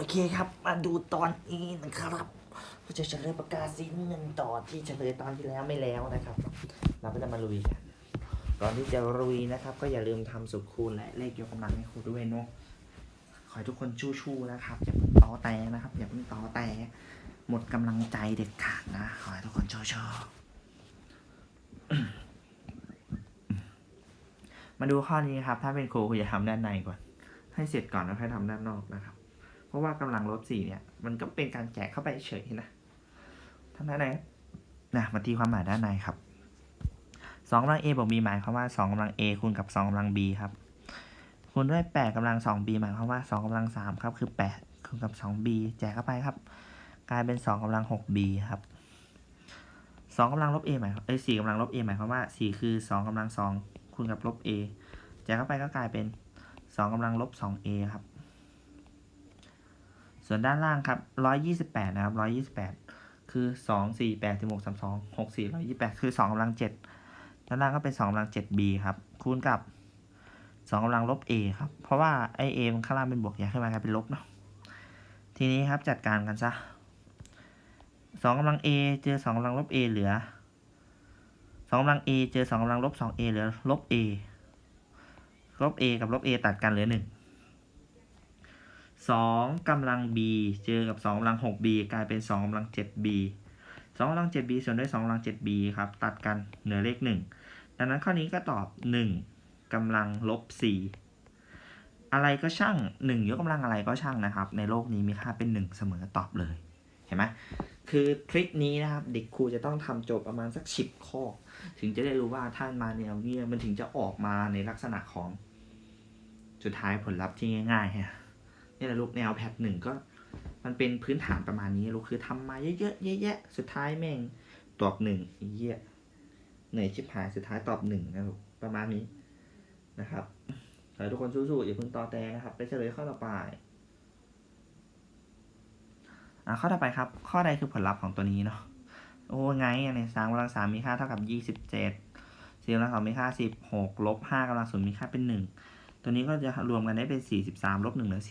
โอเคครับ มาดูตอนนี้นะครับเราจะเฉลยประกาศสีน้ำเงินต่อที่เฉลยตอนที่แล้วไม่แล้วนะครับ เราก็จะมาลุยกันก่อนที่จะลุยนะครับ ก็อย่าลืมทำสุดคูณและเลขยกกำลังให้ครูด้วยเนาะขอให้ทุกคนชู้ๆนะครับ อย่าเพิ่งต่อแต่นะครับ อย่าเพิ่งต่อแต่หมดกำลังใจเด็ดขาดนะ ขอให้ทุกคนชู้ๆมาดูข้อนี้ครับ ถ้าเป็นครูคุณจะทำด้านในก่อน ให้เสร็จก่อนแล้วค่อยทำด้านนอกนะครับ เพราะว่ากำลังลบสี่เนี่ย มันก็เป็นการแจกเข้าไปเฉยนะทำด้านในนะมาตีความหมายด้านในครับสองกำลัง a บวก b หมายความว่าสองกำลัง a คูณกับสองกำลัง b ครับคูณด้วยแปดกำลังสอง b หมายความว่าสองกำลังสามครับคือแปดคูณกับสอง b แจกเข้าไปครับ กลายเป็นสองกำลังหก b ครับสองกำลังลบ a หมายเอ้สี่กำลังลบ a หมายความว่าสี่คือสองกำลังสองคูณกับลบ a แจกเข้าไปก็กลายเป็นสองกำลังลบสอง a ครับ ส่วนด้านล่างครับร้อยยี่สิบแปดนะครับร้อยยี่สิบแปดคือสองสี่แปดสิบหกสามสองหกสี่ร้อยยี่แปดคือสองกำลังเจ็ดด้านล่างก็เป็นสองกำลังเจ็ด b ครับ คูณกับสองกำลังลบ a ครับ เพราะว่าไอ a มันข้างล่างเป็นบวกอยากขึ้นมากลายเป็นลบเนาะ ทีนี้ครับจัดการกันซะสองกำลัง a เจอสองกำลังลบ a เหลือสองกำลัง a เจอสองกำลังลบสอง a เหลือลบ a ลบ a กับลบ a ตัดกันเหลือหนึ่ง สองกำลัง b เจอกับสองกำลังหก b กลายเป็นสองกำลังเจ็ด b สองกำลังเจ็ด b ส่วนด้วยสองกำลังเจ็ด b ครับ ตัดกันเหลือเลขหนึ่งดังนั้นข้อนี้ก็ตอบหนึ่งกำลังลบสี่อะไรก็ช่างหนึ่งยกกำลังอะไรก็ช่างนะครับ ในโลกนี้มีค่าเป็นหนึ่งเสมอตอบเลย เห็นไหมคือทริคนี้นะครับ เด็กครูจะต้องทำโจทย์ประมาณสักสิบข้อ ถึงจะได้รู้ว่าท่านมาแนวเนี้ยมันถึงจะออกมาในลักษณะของ สุดท้ายผลลัพธ์ที่ง่ายๆฮะ นี่แหละลูกแนวแพทหนึ่งก็ มันเป็นพื้นฐานประมาณนี้ลูกคือทำมาเยอะๆแยะๆสุดท้ายแม่งตอบหนึ่งเหี้ยเหนื่อยชิบหายสุดท้ายตอบหนึ่งนะลูกประมาณนี้นะครับขอให้ทุกคนสู้ๆอย่าเพิ่งต่อแต่นะครับ ไปเฉลยข้อต่อไปอะข้อต่อไปครับ ข้อใดคือผลลัพธ์ของตัวนี้เนาะโอ้ไงอันนี้สามกำลังสามมีค่าเท่ากับยี่สิบเจ็ดสี่กำลังสองมีค่าสิบหกลบห้ากำลังศูนย์มีค่าเป็นหนึ่ง ตัวนี้ก็จะรวมกันได้เป็น 43ลบ1เหลือ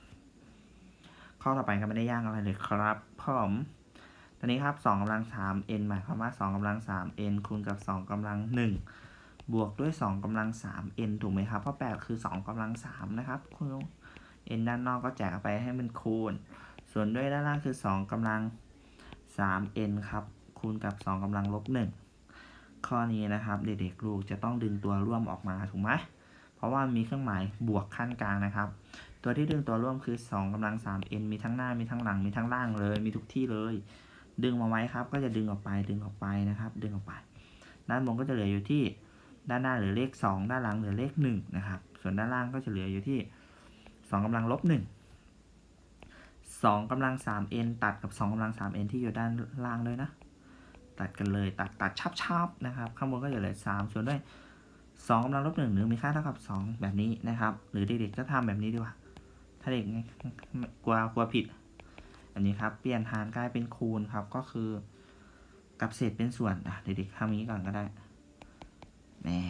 42 ข้อต่อไปก็ไม่ได้ยากอะไรเลยครับผมตัวนี้ครับ2กำลัง 3 n หมายความว่า2กำลัง 3 n คูณกับ 2กำลัง 1 บวกด้วย 2กำลัง 3 n ถูกไหมครับ เพราะ 8 คือ 2กำลัง 3 นะครับคูณ n ด้านนอกก็แจกไปให้มันคูณ ส่วนด้วยด้านล่างคือ 2กำลัง 3n ครับ คูณกับ 2กำลังลบ 1 ข้อนี้นะครับ เด็กๆลูกจะต้องดึงตัวร่วมออกมาถูกไหม เพราะว่ามีเครื่องหมายบวกขั้นกลางนะครับ ตัวที่ดึงตัวร่วมคือ 2กำลัง 3n มีทั้งหน้ามีทั้งหลังมีทั้งล่างเลย มีทุกที่เลย ดึงมาไว้ครับ ก็จะดึงออกไปดึงออกไปนะครับ ดึงออกไป ด้านบนก็จะเหลืออยู่ที่ด้านหน้าเหลือเลข 2 ด้านหลังเหลือเลข1นะครับ ส่วนด้านล่างก็จะเหลืออยู่ที่ 2กำลังลบ1 2กำลัง 3n ตัดกับ 2กำลัง 3n ที่อยู่ด้านล่างเลยนะ ตัดกันเลยตัดตัดชับๆนะครับ ข้างบนก็จะเหลือ 3 ส่วนด้วย สองกำลังลบหนึ่งหรือมีค่าเท่ากับสองแบบนี้นะครับ หรือเด็กๆก็ทำแบบนี้ดีกว่า ถ้าเด็กไม่กลัวกลัวผิด อันนี้ครับ เปลี่ยนหารกลายเป็นคูณครับ ก็คือ กับเศษเป็นส่วนอะเด็กๆทำอย่างนี้ก่อนก็ได้แน่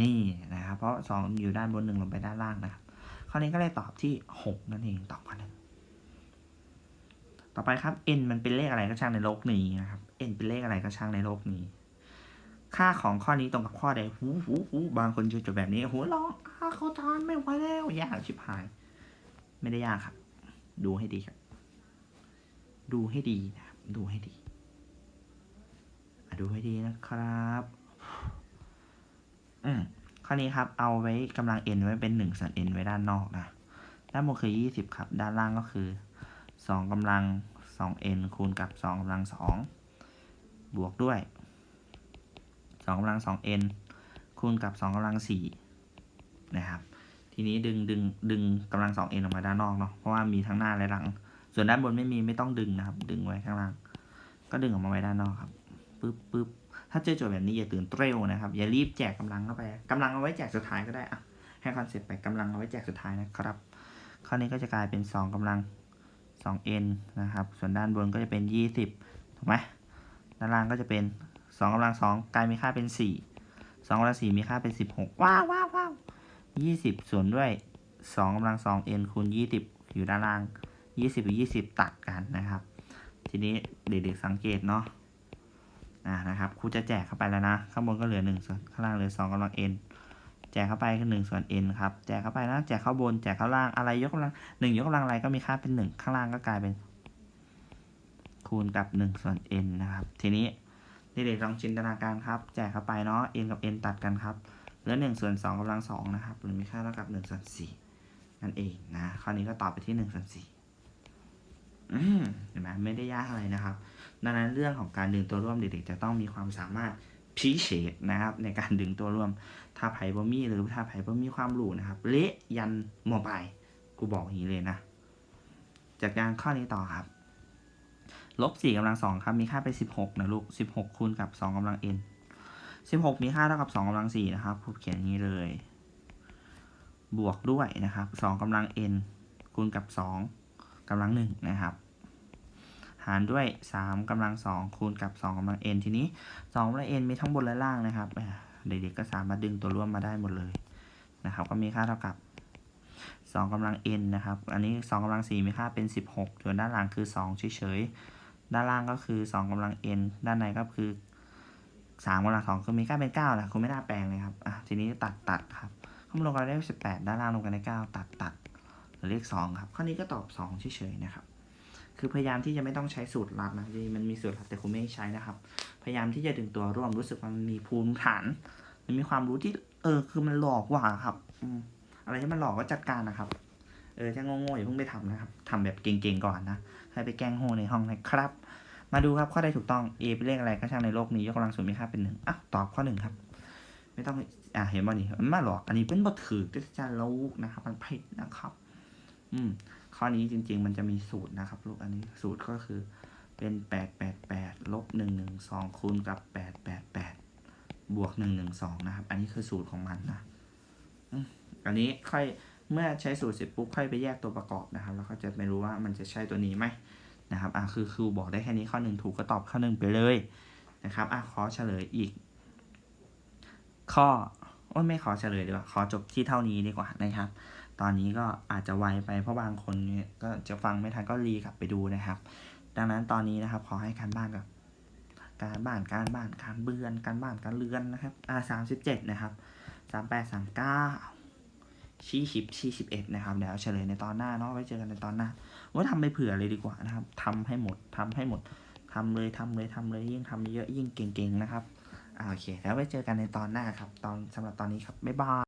นี่นะครับ เพราะสองอยู่ด้านบนหนึ่งลงไปด้านล่างนะครับข้อนี้ก็เลยตอบที่หกนั่นเองตอบข้อหนึ่งต่อไปครับ n มันเป็นเลขอะไรก็ช่างในโลกนี้นะครับ n เป็นเลขอะไรก็ช่างในโลกนี้ ค่าของข้อนี้ตรงกับข้อใดหูหูหูบางคนจะจบแบบนี้หัวเราะอ่าเขาทานไม่ไหวแล้วยากชิบหาย ไม่ได้ยากครับ ดูให้ดีครับ ดูให้ดีนะครับ ดูให้ดีดูให้ดีนะครับ อืมข้อนี้ครับ เอาไว้กำลัง n ไว้เป็นหนึ่งส่วน n ไว้ด้านนอกนะด้านบนคือยี่สิบครับ ด้านล่างก็คือสองกำลังสอง n คูณกับสองกำลังสองบวกด้วย สองกำลังสอง n คูณกับสองกำลังสี่นะครับ ทีนี้ดึงดึงดึงกำลังสอง n ออกมาด้านนอกเนาะ เพราะว่ามีทั้งหน้าและหลัง ส่วนด้านบนไม่มีไม่ต้องดึงนะครับ ดึงไว้ข้างล่าง ก็ดึงออกมาไว้ด้านนอกครับ ปึ๊บปึ๊บถ้าเจอโจทย์แบบนี้อย่าตื่นเต้วนะครับ อย่ารีบแจกกำลังเข้าไปกำลังเอาไว้แจกสุดท้ายก็ได้อะให้คอนเซ็ปต์ไปกำลังเอาไว้แจกสุดท้ายนะครับ ข้อนี้ก็จะกลายเป็น 2กำลัง 2n นะครับ ส่วนด้านบนก็จะเป็น 20ถูกไหมด้านล่างก็จะเป็น 2กำลัง2กลายมีค่าเป็น4 2กำลัง4มีค่าเป็น16ว้าวว้าวว้าว20ส่วนด้วยสองกำลังสอง n คูณยี่สิบอยู่ด้านล่างยี่สิบกับยี่สิบตัดกันนะครับ ทีนี้เด็กๆสังเกตเนาะอ่านะครับครูจะแจกเข้าไปแล้วนะ ข้างบนก็เหลือหนึ่งส่วนข้างล่างเหลือสองกำลัง n แจกเข้าไปคือหนึ่งส่วน n ครับ แจกเข้าไปนะแจกเข้าบน แจกเข้าล่าง อะไรยกกำลังหนึ่งยกกำลังอะไรก็มีค่าเป็นหนึ่งข้างล่างก็กลายเป็น คูณกับหนึ่งส่วน n นะครับ ทีนี้ เด็กๆลองจินตนาการครับ แจกเข้าไปเนาะ n กับ n ตัดกันครับเหลือหนึ่งส่วนสองกำลังสองนะครับ หรือมีค่าเท่ากับหนึ่งส่วนสี่นั่นเองนะ ข้อนี้ก็ตอบไปที่หนึ่งส่วนสี่เห็นไหมไม่ได้ยากอะไรนะครับ ดังนั้นเรื่องของการดึงตัวร่วมเด็กๆจะต้องมีความสามารถพิเศษนะครับ ในการดึงตัวร่วม ถ้าไผ่บ่มีหรือถ้าไผ่บ่มีความรู้นะครับ เละยันหมอปลายกูบอกอย่างนี้เลยนะ จากการข้อนี้ต่อครับ ลบสี่กำลังสองครับ มีค่าเป็นสิบหกนะลูกสิบหกคูณกับสองกำลัง n สิบหกมีค่าเท่ากับสองกำลังสี่นะครับผมเขียนอย่างนี้เลย บวกด้วยนะครับสองกำลัง n คูณกับสองกำลังหนึ่งนะครับ หารด้วยสามกำลังสองคูณกับสองกำลัง n ทีนี้สองกำลัง n มีทั้งบนและล่างนะครับ เด็กๆก็สามารถดึงตัวร่วมมาได้หมดเลยนะครับ ก็มีค่าเท่ากับสองกำลัง n นะครับ อันนี้สองกำลังสี่มีค่าเป็นสิบหกส่วนด้านหลังคือสองเฉยๆ ด้านล่างก็คือสองกำลัง n ด้านในก็คือสามกำลังสองคือมีค่าเป็นเก้าแหละคุณไม่น่าแปลงเลยครับอะทีนี้ตัดตัดครับข้างบนลงกันได้สิบแปดด้านล่างลงกันได้เก้าตัดตัดเหลือเลขสองครับข้อนี้ก็ตอบสองเฉยๆนะครับคือพยายามที่จะไม่ต้องใช้สูตรลัดนะจริงมันมีสูตรลัดแต่คุณไม่ใช้นะครับ พยายามที่จะดึงตัวร่วมรู้สึกว่ามันมีภูมิฐาน มันมีความรู้ที่ เออ คือมันหลอกกว่าครับอืมอะไรที่มันหลอกก็จัดการนะครับ เออถ้าโง่ๆอย่าเพิ่งไปทำนะครับทำแบบเก่งๆก่อนนะให้ไปแกล้งโง่ในห้องนะครับ มาดูครับข้อใดถูกต้อง a เป็นเลขอะไรก็ช่างในโลกนี้ยกกำลังศูนย์มีค่าเป็นหนึ่งอะตอบข้อหนึ่งครับ ไม่ต้องอะเห็นบ่นี่มันมาหลอกอันนี้เป็นบ่ถือที่จะรู้นะครับ มันผิดนะครับ อืมข้อนี้จริง ๆ มันจะมีสูตรนะครับ ลูกอันนี้สูตรก็คือเป็นแปดแปดแปดลบหนึ่งหนึ่งสองคูณกับแปดแปดแปดบวกหนึ่งหนึ่งสองนะครับ อันนี้คือสูตรของมันนะอันนี้ค่อย เมื่อใช้สูตรเสร็จปุ๊บค่อยไปแยกตัวประกอบนะครับ แล้วก็จะไม่รู้ว่ามันจะใช่ตัวนี้ไหมนะครับอะคือครูบอกได้แค่นี้ข้อหนึ่งถูกก็ตอบข้อหนึ่งไปเลยนะครับอะขอเฉลยอีก ข้อโอ้ยไม่ขอเฉลยดีกว่าขอจบที่เท่านี้ดีกว่านะครับ ตอนนี้ก็อาจจะไวไปเพราะบางคนเนี่ยก็จะฟังไม่ทันก็รีกลับไปดูนะครับ ดังนั้นตอนนี้นะครับขอให้การบ้านกับการบ้านการบ้านการเบือนการบ้านการเลือนนะครับอ่าสามสิบเจ็ดนะครับสามแปดสามเก้า ชี้สิบชี้สิบเอ็ดนะครับเดี๋ยวเฉลยในตอนหน้าเนาะไว้เจอกันในตอนหน้าว่าทำไปเผื่อเลยดีกว่านะครับทำให้หมดทำให้หมดทำเลยทำเลยทำเลยยิ่งทำเยอะยิ่งเก่งๆนะครับอ่าโอเค แล้วไว้เจอกันในตอนหน้าครับ ตอนสำหรับตอนนี้ครับบ๊ายบาย